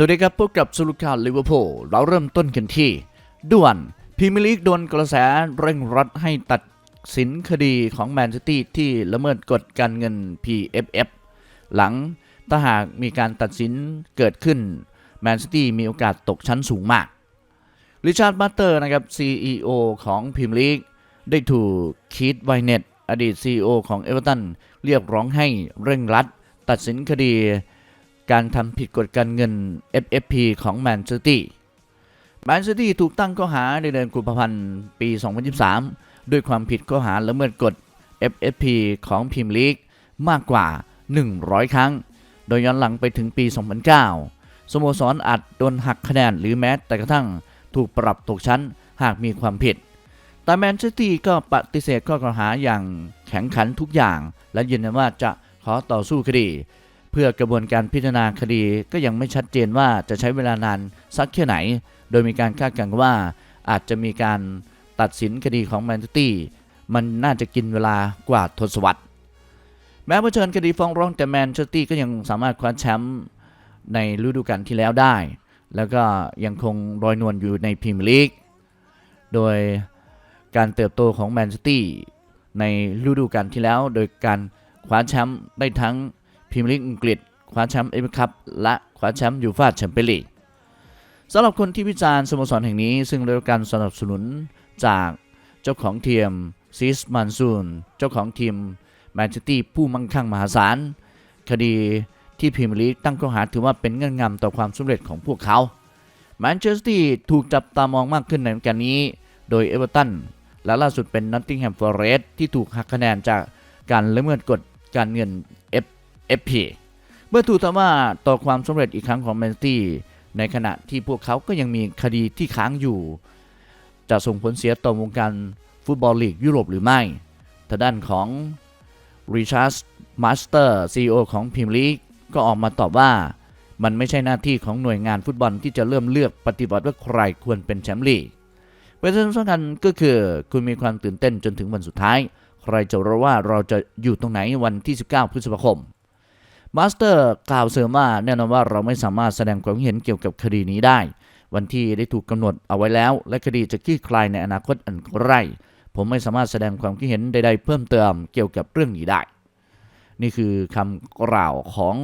สวัสดีครับพบกับสรุปข่าลิเวอร์พูลเราเริ่มต้นกันที่ด่วนพรีเมียร์ลีกโดนกระแสเร่งรัดให้ตัดสินคดีของแมนซิตี้ที่ละเมิดกฎการเงิน PFF หลังถ้าหากมีการตัดสินเกิดขึ้นแมนซิตี้มีโอกาสตกชั้นสูงมากริชาร์ดบัตเตอร์นะครับ CEO ของพรีเมียร์ลีกได้ถูกคีตไวเน็ตอดีต CEO ของเอเวอร์ตันเรียกร้องให้เร่งรัด ตัดสินคดี การทำผิดกฎการเงิน FFP ของแมนเชสเตอร์แมนเชสเตอร์ถูกตั้งข้อหาในเดือนกุมภาพันธ์ปี 2023 ด้วยความผิดข้อหาละเมิดกฎ FFP ของพรีเมียร์ลีกมากกว่า 100 ครั้ง โดยย้อนหลังไปถึงปี 2009 สโมสรอาจโดนหักคะแนนหรือแม้แต่กระทั่งถูกปรับตกชั้นหากมีความผิด แต่แมนเชสเตอร์ก็ปฏิเสธข้อกล่าวหาอย่างแข็งขันทุกอย่าง และยืนยันว่าจะขอต่อสู้คดี พื่อกระบวนการพิจารณาคดีก็ยังไม่ชัดเจนว่าจะใช้เวลานานสักแค่ไหน โดยมีการคาดการณ์ว่าอาจจะมีการตัดสินคดีของแมนเชสเตอร์มันน่าจะกินเวลากว่าทศวรรษแม้เผชิญคดีฟ้องร้องแต่แมนเชสเตอร์ก็ยังสามารถคว้าแชมป์ในฤดูกาลที่แล้วได้ แล้วก็ยังคงรอยนวลอยู่ในพรีเมียร์ลีก โดยการเติบโตของแมนซิตี้ในฤดูกาลที่แล้ว โดยการคว้าแชมป์ได้ทั้ง พรีเมียร์ลีกอังกฤษคว้าแชมป์เอฟเอคัพและคว้าแชมป์ยูฟ่าแชมเปี้ยนลีกสำหรับคนที่วิจารณ์สโมสรแห่งนี้ ซึ่งได้รับการสนับสนุนจากเจ้าของทีมซิสมันซูนเจ้าของทีมแมนซิตี้ผู้มั่งคั่งมหาศาล คดีที่พรีเมียร์ลีกตั้งข้อหาถือว่าเป็นเงื่อนงำต่อความสำเร็จของพวกเขาแมนเชสเตอร์ถูกจับตามองมากขึ้นในการนี้ โดยเอเวอร์ตันและล่าสุดเป็นนอตติงแฮมฟอร์เรสที่ถูกหักคะแนนจากการละเมิดกฎการเงิน F FP เมื่อถูกถามว่าต่อความสำเร็จอีกครั้งของแมนซิตี้ในขณะที่พวกเขาก็ยังมีคดีที่ค้างอยู่ จะส่งผลเสียต่อวงการฟุตบอลลีกยุโรปหรือไม่ทางด้านของริชาร์ดมาสเตอร์ CEO ของพรีมลีกก็ออกมาตอบว่ามันไม่ใช่หน้าที่ของหน่วยงานฟุตบอลที่จะเริ่มเลือกปฏิบัติว่าใครควรเป็นแชมป์ลีกประเด็นสำคัญก็คือคุณมีความตื่นเต้นจนถึงวันสุดท้าย ใครจะรู้ว่าเราจะอยู่ตรงไหนวันที่ 19 พฤษภาคม มาสเตอร์กล่าวเสริมว่าแน่นอนว่าเราไม่สามารถแสดงความเห็นเกี่ยวกับคดีนี้ได้ วันที่ได้ถูกกำหนดเอาไว้แล้ว และคดีจะคลี่คลายในอนาคตอันใกล้ผมไม่สามารถแสดงความคิดเห็นใด ๆ เพิ่มเติมเกี่ยวกับเรื่องนี้ได้ นี่คือคำกล่าวของ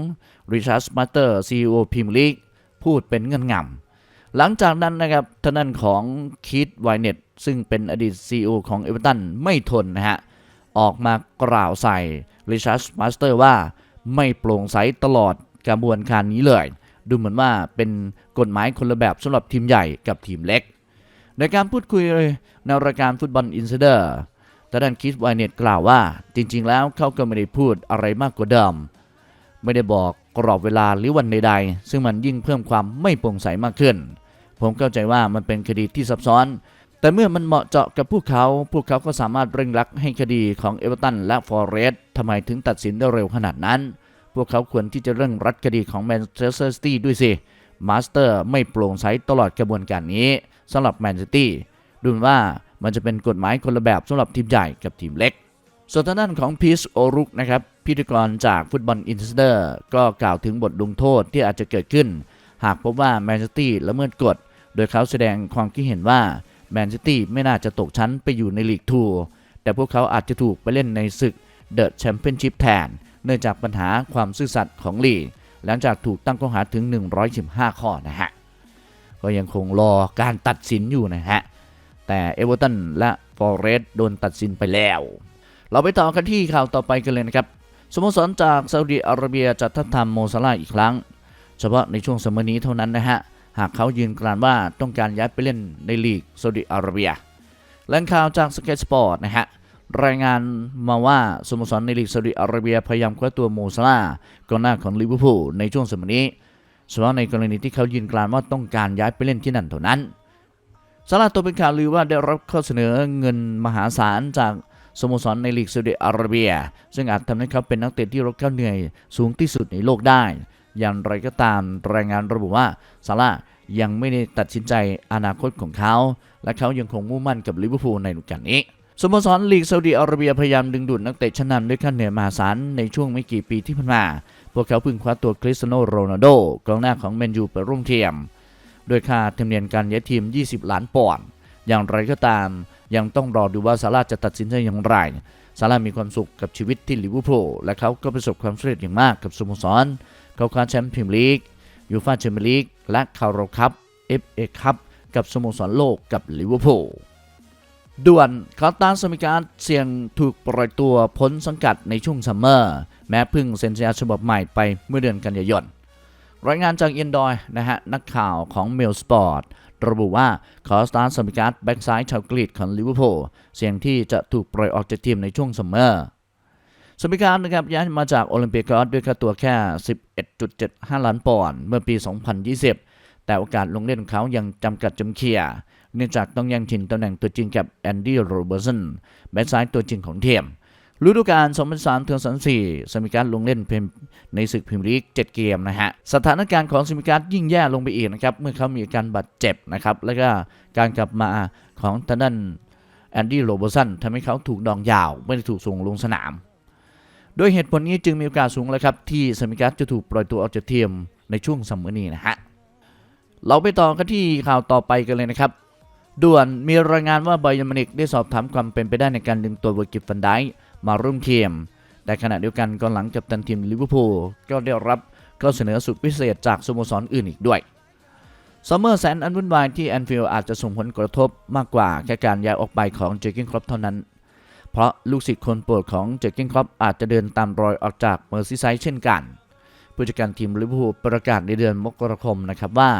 ริชาร์ดมาสเตอร์ CEO พิมลีกพูดเป็นเงื่อนงำหลังจากนั้นนะครับท่านนั้นของคีตไวเน็ตซึ่งเป็นอดีต CEO ของเอเวอร์ตันไม่ทนนะฮะ ออกมากล่าวใส่ริชาร์ดมาสเตอร์ว่า ไม่โปร่งใสตลอดกระบวนการนี้เลย ดูเหมือนว่าเป็นกฎหมายคนละแบบสำหรับทีมใหญ่กับทีมเล็ก ในการพูดคุยในรายการฟุตบอลอินไซเดอร์แต่ด้านคิสไวเน็ตกล่าวว่า จริง ๆ แล้วเขาก็ไม่ได้พูดอะไรมากกว่าเดิม ไม่ได้บอกกรอบเวลาหรือวันใดๆ ซึ่งมันยิ่งเพิ่มความไม่โปร่งใสมากขึ้น ผมเข้าใจว่ามันเป็นคดีที่ซับซ้อน แต่เมื่อมันเหมาะเจาะกับพวกเขา พวกเขาก็สามารถเร่งรัดให้คดีของเอเวอร์ตันและฟอร์เรสต์ทำไมถึงตัดสินได้เร็วขนาดนั้น พวกเขาควรที่จะเร่งรัดคดีของแมนเชสเตอร์ซิตี้ด้วยสิ มาสเตอร์ไม่โปร่งใสตลอดกระบวนการนี้สำหรับแมนซิตี้ดูว่ามันจะเป็นกฎหมายคนละแบบสำหรับทีมใหญ่กับทีมเล็ก ส่วนทางด้านของพีชโอรุกนะครับพิธีกรจากฟุตบอลอินเตอร์ก็กล่าวถึงบทลงโทษที่อาจจะเกิดขึ้น หากพบว่าแมนซิตี้ละเมิดกฎ โดยเขาแสดงความคิดเห็นว่า แมนซิตี้ไม่น่าจะตกชั้นไปอยู่ในลีกทูแต่พวกเขาอาจจะถูกไปเล่นในศึกเดอะแชมเปี้ยนชิพแทน เนื่องจากปัญหาความซื่อสัตย์ของลีกหลังจากถูกตั้งข้อหาถึง 115 ข้อนะฮะ ก็ยังคงรอการตัดสินอยู่นะฮะ แต่เอเวอร์ตันและฟอร์เรสต์โดนตัดสินไปแล้ว เราไปต่อกันที่ข่าวต่อไปกันเลยนะครับ สโมสรจากซาอุดิอาระเบียจะทัดทำโมซาลาอีกครั้ง เฉพาะในช่วงสมัยนี้เท่านั้นนะฮะ หากเขายืนกรานว่าต้องการย้ายไปเล่นในลีกซาอุดิอาระเบียแหล่งข่าวจากสเก็ตสปอร์ตนะฮะรายงานมาว่าสโมสรในลีกซาอุดิอาระเบียพยายามคว้าตัวโมซาลากองหน้าของลิเวอร์พูลในช่วงสมัยนี้เฉพาะในกรณีที่เขายืนกรานว่าต้องการย้ายไปเล่นที่นั่นเท่านั้นซาลาตัวเป็นข่าวลือว่าได้รับข้อเสนอเงินมหาศาลจากสโมสรในลีกซาอุดิอาระเบีย ซึ่งอาจทำให้เขาเป็นนักเตะที่รับค่าเหนื่อยสูงที่สุดในโลกได้ อย่างไรก็ตามรายงานระบุว่าซาลาห์ยังไม่ได้ตัดสินใจอนาคตของเขา และเขายังคงมุ่งมั่นกับลิเวอร์พูลในฤดูกาลนี้สโมสรลีกซาอุดิอาระเบียพยายามดึงดูดนักเตะชั้นนำด้วยค่าเหนื่อยมหาศาลในช่วงไม่กี่ปีที่ผ่านมา พวกเขาพึ่งคว้าตัวคริสเตียโนโรนัลโดกองหน้าของแมนยูไปร่วมทีมโดยค่าธรรมเนียมการย้ายทีม 20 ล้านปอนด์อย่างไรก็ตาม ยังต้องรอดูว่าซาร่าจะตัดสินใจอย่างไรซาร่ามีความสุขกับชีวิตที่ลิเวอร์พูลและเขาก็ประสบความสำเร็จอย่างมากกับสโมสร เขาคว้าแชมป์พรีเมียร์ลีกยูฟ่าแชมเปี้ยนลีกและคาร์โรคัพ FA คัพกับสโมสรโลกกับลิเวอร์พูลด่วนคาร์ตันสมิการเสี่ยงถูกปล่อยตัวพ้นสังกัดในช่วงซัมเมอร์ แม้พิ่งเซ็นสัญญาฉบับใหม่ไปเมื่อเดือนกันยายน รายงานจากเอ็นดอยนะฮะ นักข่าวของเมลสปอร์ตระบุว่าคอสตานสมิการแบ็กซ้ายชาวกรีกของลิเวอร์พูลเสี่ยงที่จะถูกปล่อยออกจากทีมในช่วงซัมเมอร์ สมิการนะครับย้ายมาจากโอลิมเปียกอสด้วยค่าตัวแค่ 11.75 ล้านปอนด์เมื่อปี 2020 แต่โอกาสลงเล่นของเขายังจำกัดจำเคียเนื่องจากต้องแย่งชิงตำแหน่งตัวจริงกับแอนดี้โรเบอร์สันแบ็กซ้ายตัวจริงของเทียมฤดูกาล2003ถึง2004สมิการลงเล่นเพียงในศึกพรีเมียร์ลีก 7 เกมนะฮะ สถานการณ์ของสมิการยิ่งแย่ลงไปอีกนะครับ เมื่อเขามีอาการบาดเจ็บนะครับ แล้วก็การกลับมาของทางด้านแอนดี้โรเบอร์สันทำให้เขาถูกดองยาว ไม่ได้ถูกส่งลงสนาม โดยเหตุผลนี้จึงมีโอกาสสูงแล้วครับ ที่สมิการจะถูกปล่อยตัวออกจากทีมในช่วงซัมเมอร์นี้นะฮะ เราไปต่อกันที่ข่าวต่อไปกันเลยนะครับ ด่วนมีรายงานว่าไบยร์นมินิกได้สอบถามความเป็นไปได้ในการดึงตัวเวอร์กิฟฟันไดค์มาร่วมทีมแต่ขณะเดียวกันก่อนหลังกับตันทีมลิเวอร์พูลก็ได้รับข้อเสนอสุดพิเศษจากสโมสรอื่นอีกด้วยซัมเมอร์แสนอันวุ่นวายที่แอนฟิลด์อาจจะส่งผลกระทบมากกว่าแค่การย้ายออกไปของเจอร์เกนครอปเท่านั้น เพราะลูกศิษย์คนโปรดของเจอร์เกนครอปอาจจะเดินตามรอยออกจากเมอร์ซีไซด์เช่นกัน ผู้จัดการทีมลิเวอร์พูลประกาศในเดือนมกราคมนะครับว่า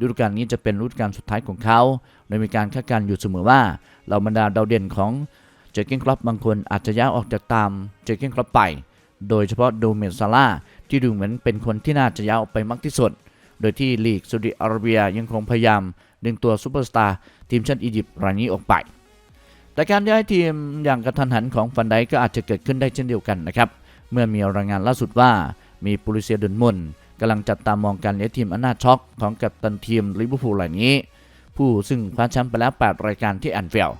ฤดูกาลนี้จะเป็นฤดูกาลสุดท้ายของเขา โดยมีการคาดการณ์อยู่เสมอว่าเหล่าบรรดาดาวเด่นของเจอร์เกนครอปบางคนอาจจะย้ายออกจากตามเจอร์เกนครอปไป โดยเฉพาะโดเมนซาร่าที่ดูเหมือนเป็นคนที่น่าจะย้ายออกไปมากที่สุด โดยที่ลีกซาอุดิอาระเบียยังคงพยายามดึงตัวซูเปอร์สตาร์ทีมชาติอียิปต์รายนี้ออกไป แต่การย้ายทีมอย่างกระทันหันของฟันไดก็อาจจะเกิดขึ้นได้เช่นเดียวกันนะครับ เมื่อมีรายงานล่าสุดว่ามีปูริเซียเดนมุนกำลังจับตามองการย้ายทีมอันน่าช็อกของกัปตันทีมลิเวอร์พูลรายนี้ ผู้ซึ่งคว้าแชมป์ไปแล้ว 8 รายการที่แอนฟิลด์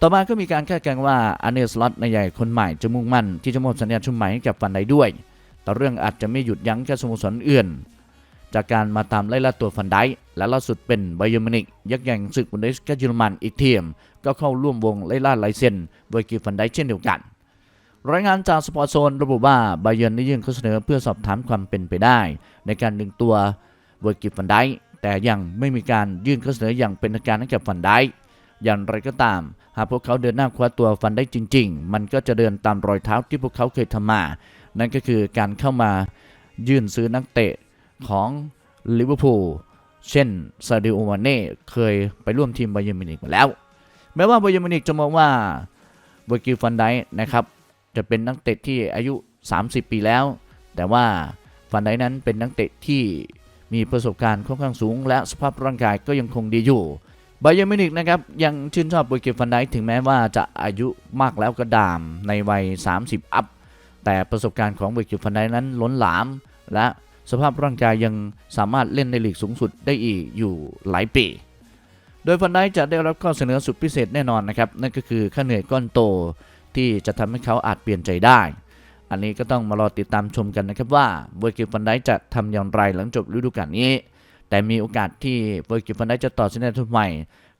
ต่อมาก็มีการคาดการณ์ว่าอันเนสลอตในใหญ่คนใหม่จะมุ่งมั่นที่จะมอบสัญญาชุดใหม่ให้กับฟันไดด้วย แต่เรื่องอาจจะไม่หยุดยั้งแค่สโมสรอื่น จากการมาตามไล่ล่าตัวฟันไดและล่าสุดเป็นไบเยอร์มินิกยักษ์ใหญ่ศึกบุนเดสกาเยอรมันอีกทีม ก็เข้าร่วมวงไล่ล่าไลเซนเวอร์กิฟันไดเช่นเดียวกัน รายงานจากสปอร์ตโซนระบุว่าไบเยอร์นได้ยื่นข้อเสนอเพื่อสอบถามความเป็นไปได้ ในการดึงตัวเวอร์กิฟันไดแต่ยังไม่มีการยื่นข้อเสนออย่างเป็นทางการให้กับฟันไดอย่างไรก็ตาม หากพวกเขาเดินหน้าคว้าตัวฟันได้จริง ๆ มันก็จะเดินตามรอยเท้าที่พวกเขาเคยทำมา นั่นก็คือการเข้ามายื่นซื้อนักเตะ ของลิเวอร์พูลเช่นซาดิโอมาเน่เคยไปร่วมทีมไบเยอร์มินิกมาแล้ว แม้ว่าไบเยอร์มินิกจะมองว่าเวอร์กิลฟันไดนะครับจะเป็นนักเตะที่อายุ 30 ปีแล้ว แต่ว่าฟันไดนั้นเป็นนักเตะที่มีประสบการณ์ค่อนข้างสูง และสภาพร่างกายก็ยังคงดีอยู่ไบเยอร์มิวนิกนะครับยังชื่นชอบเวอร์กิลฟันไดถึงแม้ว่าจะอายุมากแล้วก็ดามในวัย 30 อัพแต่ประสบการณ์ของเวอร์กิลฟันไดนั้นล้นหลามและ สภาพร่างกายยังสามารถเล่นในลีกสูงสุดได้อีกอยู่หลายปี โดยฟันไดจะได้รับข้อเสนอสุดพิเศษแน่นอนนะครับ นั่นก็คือค่าเหนื่อยก้อนโตที่จะทำให้เขาอาจเปลี่ยนใจได้ อันนี้ก็ต้องมารอติดตามชมกันนะครับว่าเวอร์กิฟันไดจะทำอย่างไรหลังจบฤดูกาลนี้ แต่มีโอกาสที่เวอร์กิฟันไดจะต่อสัญญาทุนใหม่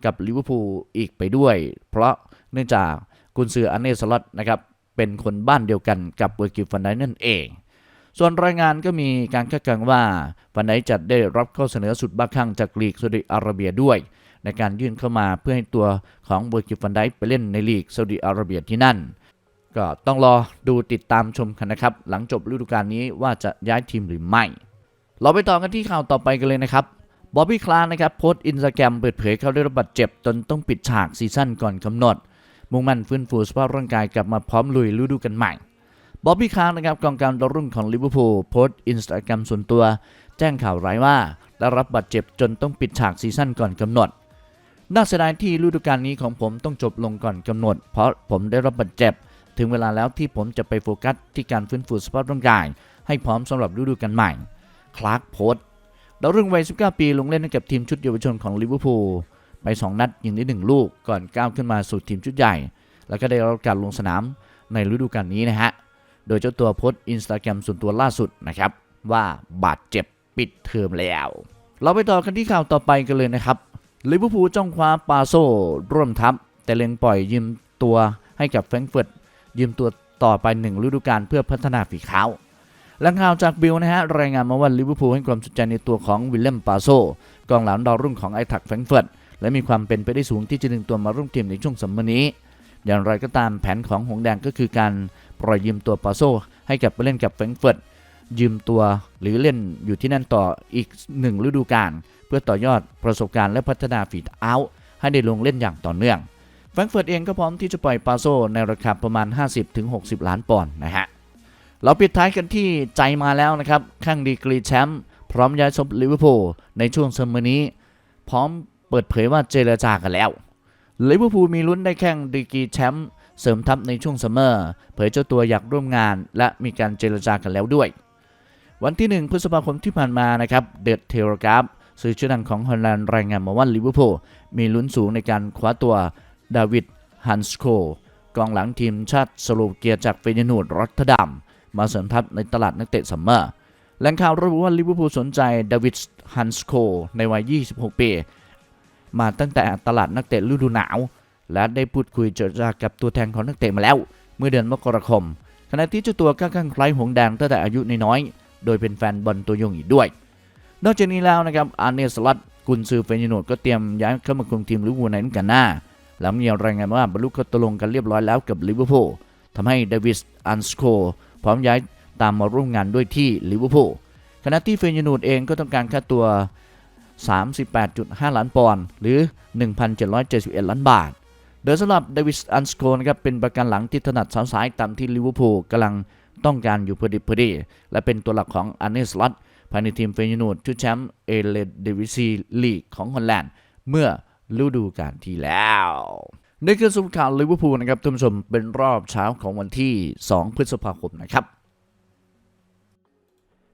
กับลิเวอร์พูลอีกไปด้วย เพราะเนื่องจากกุนซืออันเนสลอตนะครับเป็นคนบ้านเดียวกันกับเวอร์กิฟันไดนั่นเอง ส่วนรายงานก็มีการคาดการณ์ว่าฟันไดจะได้รับข้อเสนอสุดบ้าคลั่งจากลีกซาอุดิอาระเบียด้วย ในการยื่นเข้ามาเพื่อให้ตัวของเวอร์กิฟันไดไปเล่นในลีกซาอุดิอาระเบียที่นั่น ก็ต้องรอดูติดตามชมกันนะครับ หลังจบฤดูกาลนี้ว่าจะย้ายทีมหรือไม่ เราไปต่อกันที่ข่าวต่อไปกันเลยนะครับบอบบี้คลาร์นะครับโพสต์อินสตาแกรมเปิดเผยเขาได้รับบาดเจ็บจนต้องปิดฉากซีซั่นก่อนกำหนด มุ่งมั่นฟื้นฟูสภาพร่างกายกลับมาพร้อมลุยฤดูกาลใหม่ บอบบี้คาร์นะครับกองกลางดาวรุ่งของลิเวอร์พูลโพสต์อินสตาแกรมส่วนตัว แจ้งข่าวร้ายว่าได้รับบาดเจ็บจนต้องปิดฉากซีซั่นก่อนกำหนดน่าเสียดายที่ฤดูกาลนี้ของผมต้องจบลงก่อนกำหนด เพราะผมได้รับบาดเจ็บ ถึงเวลาแล้วที่ผมจะไปโฟกัสที่การฟื้นฟูสภาพร่างกาย ให้พร้อมสำหรับฤดูกาลใหม่ คลาร์กโพสต์ดาวรุ่งวัย 19 ปีลงเล่นให้กับทีมชุดเยาวชนของลิเวอร์พูลไป 2 นัดยิงได้ 1 ลูกก่อนก้าวขึ้นมาสู่ทีมชุดใหญ่ แล้วก็ได้รับการลงสนามในฤดูกาลนี้นะฮะ โดยเจ้าตัวโพสต์อินสตาแกรมส่วนตัวล่าสุดนะครับว่าบาดเจ็บปิดเทอมแล้ว เราไปต่อกันที่ข่าวต่อไปกันเลยนะครับลิเวอร์พูลจ้องคว้าปาโซร่วมทัพ แต่เล็งปล่อยยืมตัวให้กับแฟรงก์เฟิร์ตยืมตัวต่อไปหนึ่งฤดูกาลเพื่อพัฒนาฝีเท้าหลังข่าวจากบิลนะฮะรายงานมาว่าลิเวอร์พูลให้ความสนใจในตัวของวิลเลมปาโซกองหลังดาวรุ่งของไอทักแฟรงก์เฟิร์ตและมีความเป็นไปได้สูงที่จะดึงตัวมาร่วมทีมในช่วงซัมมอร์นี้ อย่างไรก็ตามแผนของหงแดงก็คือการ ปล่อยยืมตัวปาโซให้กับไปเล่นกับแฟรงเฟิร์ตยืมตัวหรือเล่นอยู่ที่นั่นต่ออีกหนึ่งฤดูกาลเพื่อต่อยอดประสบการณ์และพัฒนาฝีเท้าให้ได้ลงเล่นอย่างต่อเนื่องแฟรงเฟิร์ตเองก็พร้อมที่จะปล่อยปาโซในราคาประมาณ 50-60 ล้านปอนด์นะฮะเราปิดท้ายกันที่ใจมาแล้วนะครับข้างดีกรีแชมป์พร้อมย้ายซบลิเวอร์พูลในช่วงซัมเมอร์นี้ พร้อมเปิดเผยว่าเจรจากันแล้วลิเวอร์พูลมีลุ้นได้แข่งดีกรีแชมป์ เสริมทัพในช่วงซัมเมอร์เผยเจ้าตัวอยากร่วมงาน และมีการเจรจากันแล้วด้วย วันที่ 1 พฤษภาคมที่ผ่านมานะครับเดอะเทเลกราฟสื่อชื่อดังของฮอลแลนด์รายงานมาว่าลิเวอร์พูลมีลุ้นสูงในการคว้าตัวดาวิดฮันสโคกองหลังทีมชาติสโลวาเกียจากเฟยนูดรอตเทดัมมาเสริมทัพในตลาดนักเตะซัมเมอร์แหล่งข่าวระบุว่าลิเวอร์พูลสนใจดาวิดฮันสโคในวัย 26 ปี มาตั้งแต่ตลาดนักเตะฤดูหนาว และได้พูดคุยเจรจากับตัวแทนของนักเตะมาแล้ว เมื่อเดือนมกราคม ขณะที่เจ้าตัวก็ข้างคล้ายหงแดงตั้งแต่อายุน้อยๆโดยเป็นแฟนบอลตัวยงอีกด้วย นอกจากนี้แล้วนะครับอาร์เนสลัตกุนซือเฟยนูดก็เตรียมย้ายเข้ามาคุมทีมลิเวอร์พูลในฤดูกาลหน้าหลังมีรายงานว่าบรรลุข้อตกลงกันเรียบร้อยแล้วกับลิเวอร์พูลทำให้เดวิสอันสโคพร้อมย้ายตามมาร่วมงานด้วยที่ลิเวอร์พูลขณะที่เฟยนูดเองก็ต้องการค่าตัว 38.5 ล้านปอนด์หรือ 1,771 ล้านบาท โดยสำหรับเดวิสอันสโคนครับเป็นประกันหลังที่ถนัดเท้าซ้ายตามที่ลิเวอร์พูลกำลังต้องการอยู่พอดีพอดี และเป็นตัวหลักของอันเนสลัตภายในทีมเฟยนูดชุดแชมป์เอเลเดวิซีลีกของฮอลแลนด์ เมื่อฤดูกาลที่แล้วนี่คือสรุปข่าวลิเวอร์พูลนะครับท่านผู้ชมเป็นรอบเช้าของวันที่ 2 พฤษภาคมนะครับ